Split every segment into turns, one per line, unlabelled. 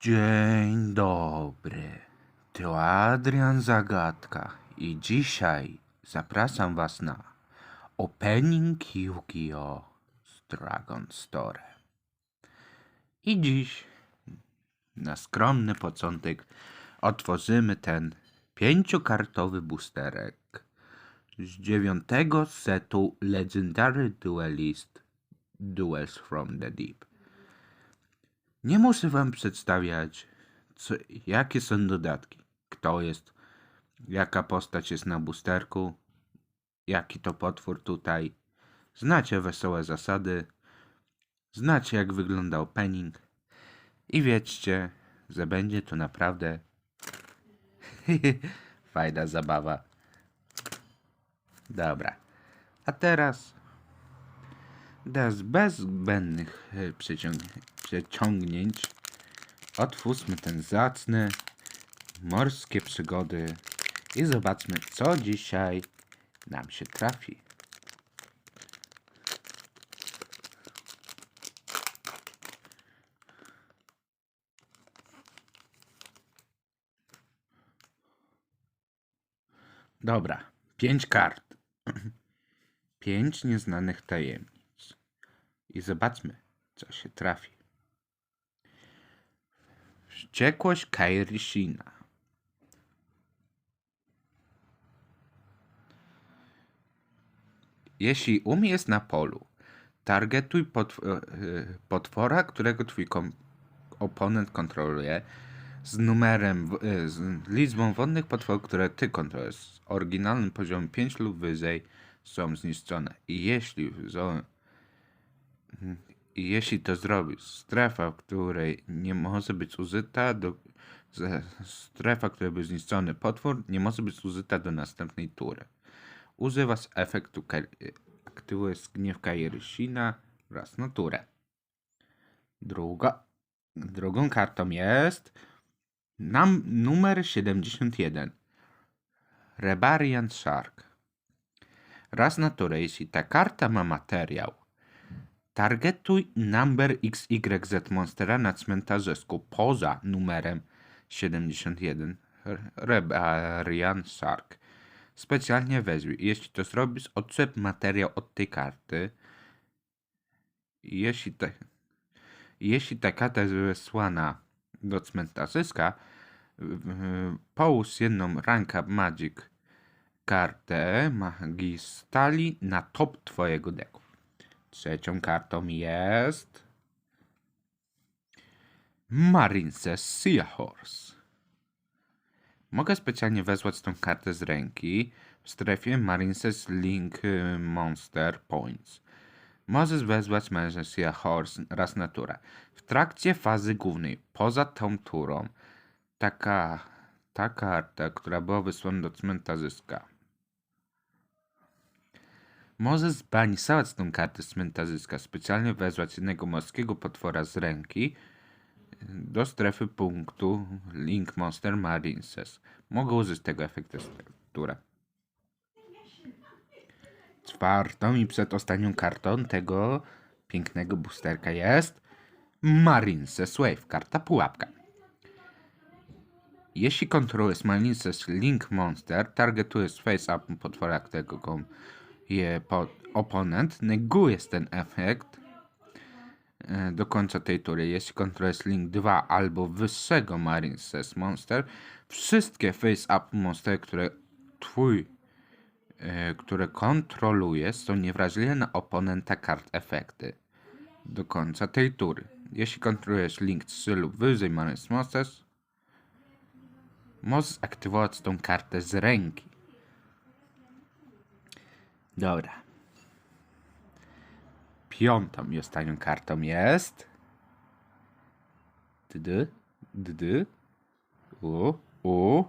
Dzień dobry. To Adrian Zagadka i dzisiaj zapraszam Was na opening Yu-Gi-Oh! z Dragon Store. I dziś na skromny początek otworzymy ten pięciokartowy boosterek z dziewiątego setu Legendary Duelist Duels from the Deep. Nie muszę wam przedstawiać, co, jakie są dodatki, kto jest, jaka postać jest na boosterku, jaki to potwór tutaj. Znacie wesołe zasady, znacie jak wygląda opening i wiedzcie, że będzie to naprawdę fajna zabawa. Dobra, a teraz Teraz bez zbędnych e, przeciąg- przeciągnięć otwórzmy ten zacny morskie przygody i zobaczmy, co dzisiaj nam się trafi. Dobra, pięć kart. Pięć nieznanych tajemnic. I zobaczmy, co się trafi. Wściekłość Kairi Shina. Jeśli um jest na polu, targetuj potw- e, potwora, którego twój oponent kontroluje z numerem, e, z liczbą wodnych potworów, które ty kontrolujesz. Z oryginalnym poziomem 5 lub wyżej są zniszczone. I jeśli i jeśli to zrobisz, strefa, w której nie może być użyta do. Strefa, w której był zniszczony potwór, nie może być użyta do następnej tury. Używasz efektu. Ka- aktywujesz gniew Kairishina raz na turę. Druga, drugą kartą jest. Nam, numer 71. Rebarian Shark. Raz na turę, jeśli ta karta ma materiał, Targetuj number XYZ monstera na cmentarzysku poza numerem 71 Re- Rebarian Shark. Specjalnie wezwij. Jeśli to zrobisz, odczep materiał od tej karty. Jeśli, te, jeśli ta karta jest wysłana do cmentarzyska, połóż jedną ranka Magic kartę magii stali na top twojego deku. Trzecią kartą jest Marince Seahorse. Mogę specjalnie wezwać tą kartę z ręki w strefie Marinces Link y, Monster Points. Możesz wezwać Marince Seahorse raz na turę. W trakcie fazy głównej, poza tą turą, taka, ta karta, która była wysłana do cmentarzyska, Możesz zbanisować tą kartę z cmentarzyska, specjalnie wezwać jednego morskiego potwora z ręki y, do strefy punktu Link Monster Marinces. Mogę użyć tego efektu strukturę. Czwartą i przedostatnią kartą tego pięknego boosterka jest Marinces Wave, karta pułapka. Jeśli kontrolujesz Marinces Link Monster, targetujesz face up potwora, którego go je po, oponent, negujesz ten efekt e, do końca tej tury. Jeśli kontrolujesz Link 2 albo wyższego Marinces Monster, wszystkie face up monstery, które twój e, które kontrolujesz, są niewrażliwe na oponenta kart efekty do końca tej tury. Jeśli kontrolujesz Link 3 lub wyżej Marinces Monsters, możesz aktywować tą kartę z ręki. Dobra. Piątą i ostatnią kartą jest. Dydy, dydy. U, u.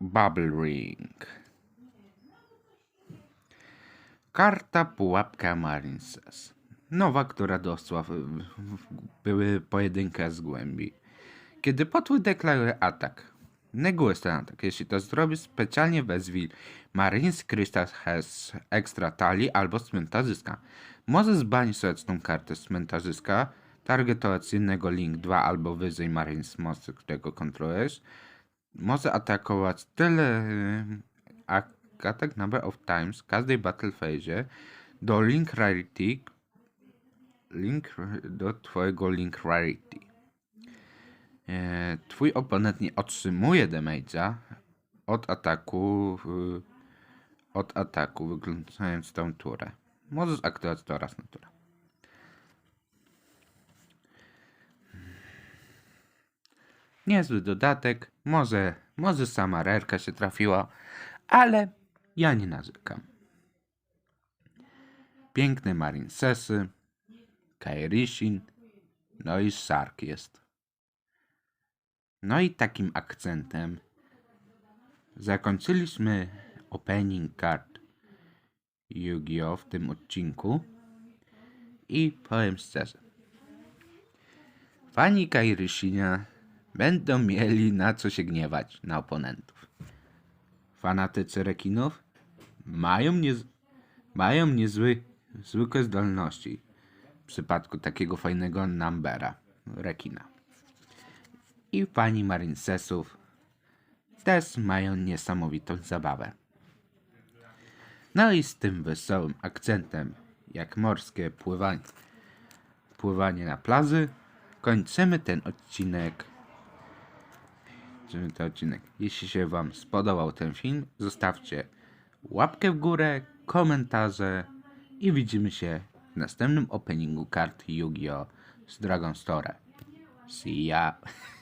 Bubble Ring. Karta pułapka Marinces. Nowa, która w, były pojedynkę z głębi. Kiedy potwór deklaruje atak, negujesz ten atak. Jeśli to zrobisz, specjalnie wezwij Marines Crystal has extra tali albo cmentarzyska. Możesz zbanić tą kartę cmentarzyska targetowacyjnego link 2 albo wyżej Marines mocy, którego kontrolujesz, może atakować tyle attack number of times w każdej battle phase do link rarity link do twojego link rarity. E, Twój oponent nie otrzymuje damage'a od ataku y, od ataku wyglądając tą turę. Możesz aktywować to raz na turę. Niezły dodatek, może, może sama rerka się trafiła, ale ja nie narzekam. Piękne marinsesy, Kairishin, no i Shark jest. No i takim akcentem zakończyliśmy opening card Yu-Gi-Oh! w tym odcinku i powiem szczerze. Fani Kairishina będą mieli na co się gniewać na oponentów. Fanatycy rekinów mają, niez, mają niezły, zwykłe zdolności w przypadku takiego fajnego numbera rekina. I fani marincesów też mają niesamowitą zabawę. No i z tym wesołym akcentem, jak morskie pływanie, pływanie na plaży, kończymy ten odcinek. Kończymy ten odcinek. Jeśli się Wam spodobał ten film, zostawcie łapkę w górę, komentarze i widzimy się w następnym openingu kart Yu-Gi-Oh! z Dragon Store. See ya!